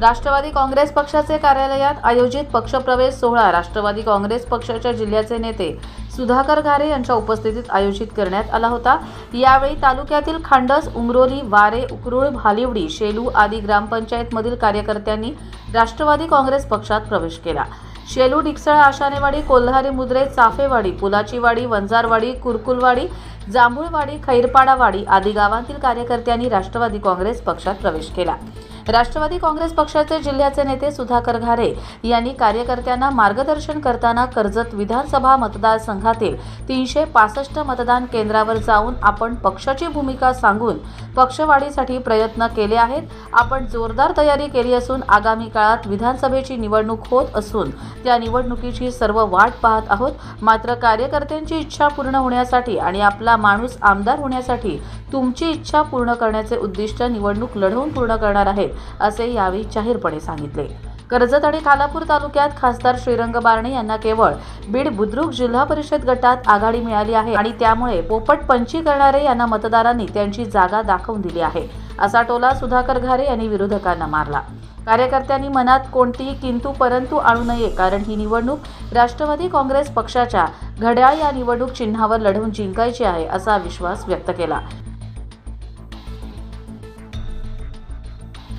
राष्ट्रवादी काँग्रेस पक्षाचे कार्यालयात आयोजित पक्षप्रवेश सोहळा राष्ट्रवादी काँग्रेस पक्षाच्या जिल्ह्याचे नेते सुधाकर घारे यांच्या उपस्थितीत आयोजित करण्यात आला होता. यावेळी तालुक्यातील खांडस उमरोली वारे उकरूळ भालिवडी शेलू आदी ग्रामपंचायतमधील कार्यकर्त्यांनी राष्ट्रवादी काँग्रेस पक्षात प्रवेश केला. शेलू डिकसळ आशानेवाडी कोल्हारी मुद्रे चाफेवाडी पुलाचीवाडी वंजारवाडी कुरकुलवाडी जांभूळवाडी खैरपाडावाडी आदी गावांतील कार्यकर्त्यांनी राष्ट्रवादी काँग्रेस पक्षात प्रवेश केला. राष्ट्रवादी काँग्रेस पक्षाचे जिल्ह्याचे नेते सुधाकर घारे यांनी कार्यकर्त्यांना मार्गदर्शन करताना कर्जत विधानसभा मतदारसंघातील तीनशे पासष्ट मतदान केंद्रावर जाऊन आपण पक्षाची भूमिका सांगून पक्षवाढीसाठी प्रयत्न केले आहेत. आपण जोरदार तयारी केली असून आगामी काळात विधानसभेची निवडणूक होत असून त्या निवडणुकीची सर्व वाट पाहत आहोत. मात्र कार्यकर्त्यांची इच्छा पूर्ण होण्यासाठी आणि आपला माणूस आमदार होण्यासाठी तुमची इच्छा पूर्ण करण्याचे उद्दिष्ट निवडणूक लढवून पूर्ण करणार आहेत. असे यावेळी जाहीरपणे सांगितले. कर्जत आणि खालापूर तालुक्यात खासदार श्रीरंग बारणे यांना केवळ बीड बुद्रुक जिल्हा परिषद गटात आघाडी मिळाली आहे आणि त्यामुळे पोपट पंची करणारे यांना मतदारांनी त्यांची जागा दाखवून दिली आहे असा टोला सुधाकर घारे यांनी विरोधकांना मारला. कार्यकर्त्यांनी मनात कोणतीही किंतु परंतु आणू नये कारण ही निवडणूक राष्ट्रवादी काँग्रेस पक्षाच्या घड्याळ या निवडणूक चिन्हावर लढवून जिंकायची आहे असा विश्वास व्यक्त केला.